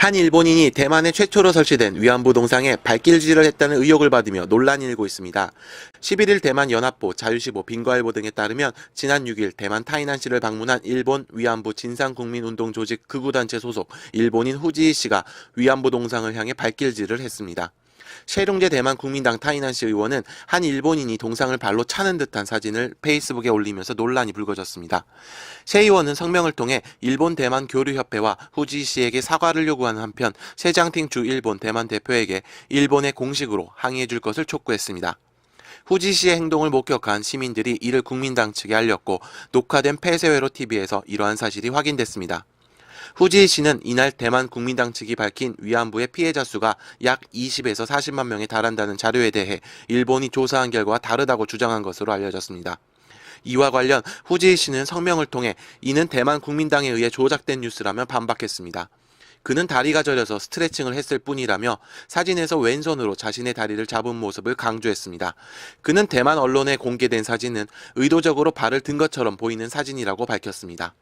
한 일본인이 대만에 최초로 설치된 위안부 동상에 발길질을 했다는 의혹을 받으며 논란이 일고 있습니다. 11일 대만 연합보, 자유시보, 빈과일보 등에 따르면 지난 6일 대만 타이난시를 방문한 일본 위안부 진상국민운동 조직 극우단체 소속 일본인 후지희 씨가 위안부 동상을 향해 발길질을 했습니다. 셰룽제 대만 국민당 타이난 시 의원은 한 일본인이 동상을 발로 차는 듯한 사진을 페이스북에 올리면서 논란이 불거졌습니다. 셰 의원은 성명을 통해 일본 대만 교류협회와 후지 씨에게 사과를 요구하는 한편 세장팅 주 일본 대만 대표에게 일본에 공식으로 항의해 줄 것을 촉구했습니다. 후지 씨의 행동을 목격한 시민들이 이를 국민당 측에 알렸고 녹화된 폐쇄회로 TV에서 이러한 사실이 확인됐습니다. 후지희 씨는 이날 대만 국민당 측이 밝힌 위안부의 피해자 수가 약 20에서 40만 명에 달한다는 자료에 대해 일본이 조사한 결과와 다르다고 주장한 것으로 알려졌습니다. 이와 관련 후지희 씨는 성명을 통해 이는 대만 국민당에 의해 조작된 뉴스라며 반박했습니다. 그는 다리가 저려서 스트레칭을 했을 뿐이라며 사진에서 왼손으로 자신의 다리를 잡은 모습을 강조했습니다. 그는 대만 언론에 공개된 사진은 의도적으로 발을 든 것처럼 보이는 사진이라고 밝혔습니다.